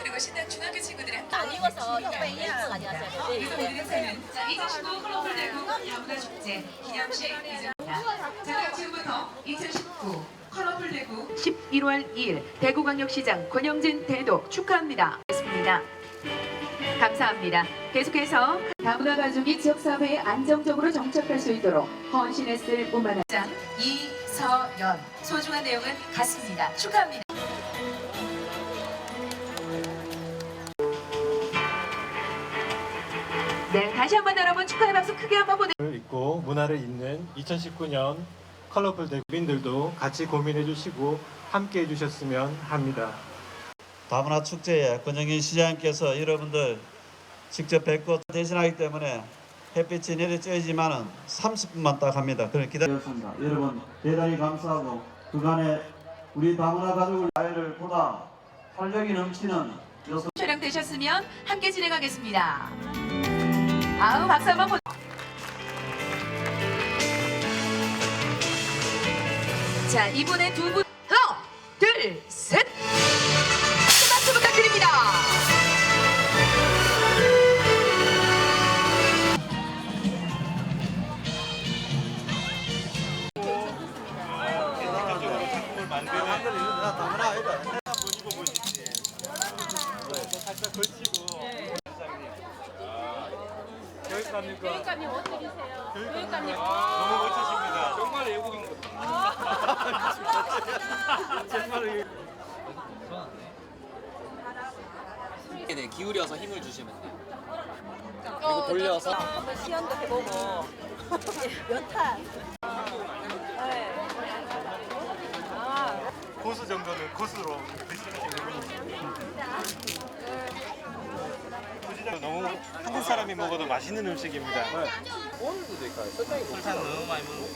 그리고 신당 중학교 친구들이 함께 안 익어서 가져가세요. 네, 그래서 네. 오늘은 저는 자, 2019 컬러풀 대구 다문화 축제 기념식 이전입니다. 자, 지금부터 2019 컬러풀 대구 11월 2일 대구광역시장 권영진 대도 축하합니다. 했습니다. 감사합니다. 계속해서 다문화 가족이 지역사회에 안정적으로 정착할 수 있도록 헌신했을 뿐만 아니라 이서연 소중한 내용은 같습니다. 축하합니다. 네, 다시 한번 여러분 축하의 박수 크게 한번 보내. 을 잊고 문화를 잇는 2019년 컬러풀 대국민들도 같이 고민해 주시고 함께 해 주셨으면 합니다. 다문화 축제에 권영인 시장님께서 여러분들 직접 뵙고 대신하기 때문에 햇빛이 내리쬐지만은 30분만 딱 합니다. 그걸 기다렸습니다. 여러분 대단히 감사하고 그간에 우리 다문화 가족을 아이를 보다 활력이 넘치는 여성 촬영 되셨으면 함께 진행하겠습니다. 아우 박수 한번 보. 자 이번에 두 분 하나 둘 셋. 교육감님과 교육감님 어떻게 계세요? 교육감님. 너무 멋지십니다. 정말 외국인 네, 기울여서 힘을 주시면 돼요. 어, 돌려서. 시연도 해보고 연탄. 고수 정도는 고수로 드시는 너 사람이 먹어도 맛있는 음식입니다. 오늘도 될까요? 설탕이 너무 많이 먹는.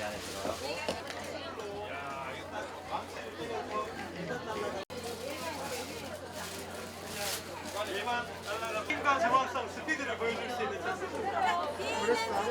이 안에 들어가고 일반 달러가 힘과 정확성 스피드를 보여줄 수 있는 찬스입니다.